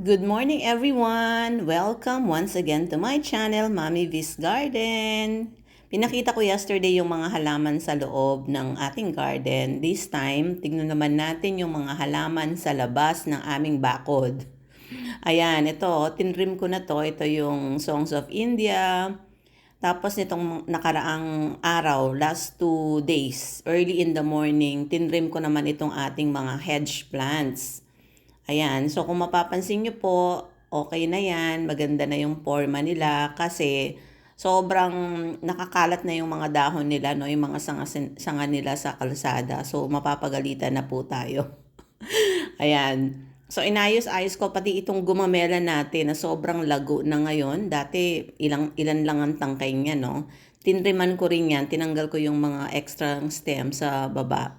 Good morning everyone! Welcome once again to my channel, Mommy V's Garden. Pinakita ko yesterday yung mga halaman sa loob ng ating garden. This time, tignan naman natin yung mga halaman sa labas ng aming bakod. Ayan, ito, tinrim ko na to. Ito yung Songs of India. Tapos nitong nakaraang araw, last two days, early in the morning, tinrim ko naman itong ating mga hedge plants. Ayan, so kung mapapansin nyo po, okay na yan, maganda na yung forma nila kasi sobrang nakakalat na yung mga dahon nila, no, yung mga sanga, sanga nila sa kalsada. So mapapagalitan na po tayo. Ayan. So inayos-ayos ko pati itong gumamela natin na sobrang lago na ngayon. Dati ilang ilan lang ang tangkay niya, no. Tinriman ko rin yan, tinanggal ko yung mga extra stem sa baba.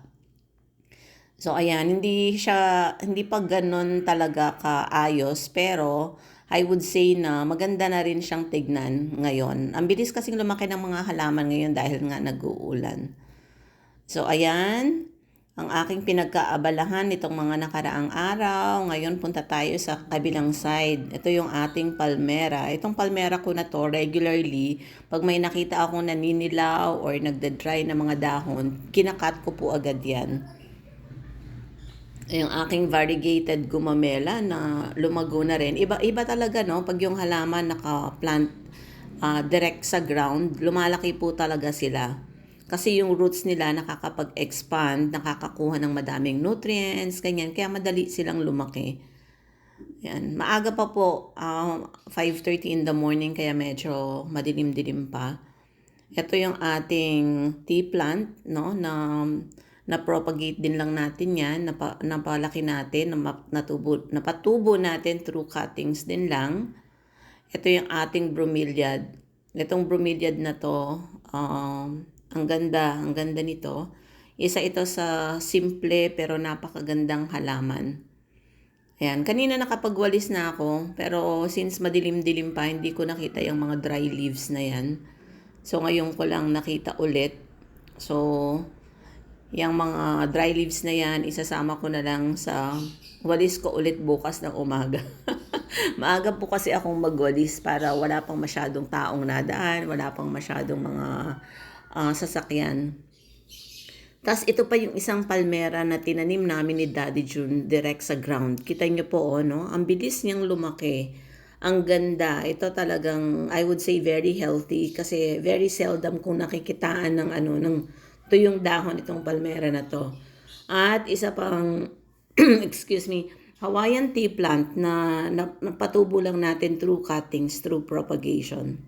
So ayan, hindi siya hindi pa ganoon talaga kaayos pero I would say na maganda na rin siyang tignan ngayon. Ang bilis kasing lumaki ng mga halaman ngayon dahil nga nag-uulan. So ayan, ang aking pinagkaabalahan nitong mga nakaraang araw. Ngayon punta tayo sa kabilang side. Ito yung ating palmera. Itong palmera ko na to regularly, pag may nakita akong naninilaw or nagda-dry na mga dahon, kinakat ko po agad yan yung aking variegated gumamela na lumago na rin. Iba-iba talaga no, pag yung halaman naka-plant uh, direct sa ground, lumalaki po talaga sila. Kasi yung roots nila nakakapag-expand, nakakakuha ng madaming nutrients, ganyan. Kaya madali silang lumaki. Yan. Maaga pa po, uh, ah, 5.30 in the morning, kaya medyo madilim-dilim pa. Ito yung ating tea plant, no, na na-propagate din lang natin yan, napa, napalaki natin, natubo, napatubo natin through cuttings din lang. Ito yung ating bromeliad. Itong bromeliad na to, um, ang ganda, ang ganda nito. Isa ito sa simple pero napakagandang halaman. Ayan, kanina nakapagwalis na ako, pero since madilim-dilim pa, hindi ko nakita yung mga dry leaves na yan. So ngayon ko lang nakita ulit. So, Yang mga dry leaves na yan, isasama ko na lang sa walis ko ulit bukas ng umaga. Maaga po kasi akong magwalis para wala pang masyadong taong nadaan, wala pang masyadong mga uh, sasakyan. Tapos ito pa yung isang palmera na tinanim namin ni Daddy June direct sa ground. Kita niyo po, oh, no? Ang bilis niyang lumaki. Ang ganda. Ito talagang, I would say, very healthy kasi very seldom kung nakikitaan ng ano, ng ito yung dahon itong palmera na to. At isa pang, excuse me, Hawaiian tea plant na, na napatubo lang natin through cuttings, through propagation.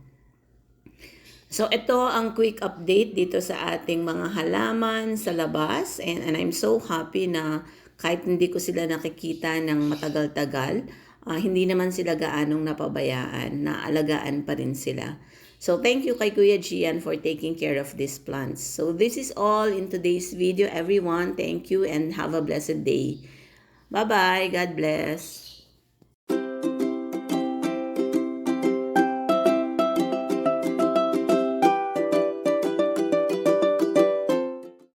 So ito ang quick update dito sa ating mga halaman sa labas and, and I'm so happy na kahit hindi ko sila nakikita ng matagal-tagal, uh, hindi naman sila gaanong napabayaan, naalagaan pa rin sila. So thank you kay Kuya Gian for taking care of these plants. So this is all in today's video everyone. Thank you and have a blessed day. Bye-bye. God bless.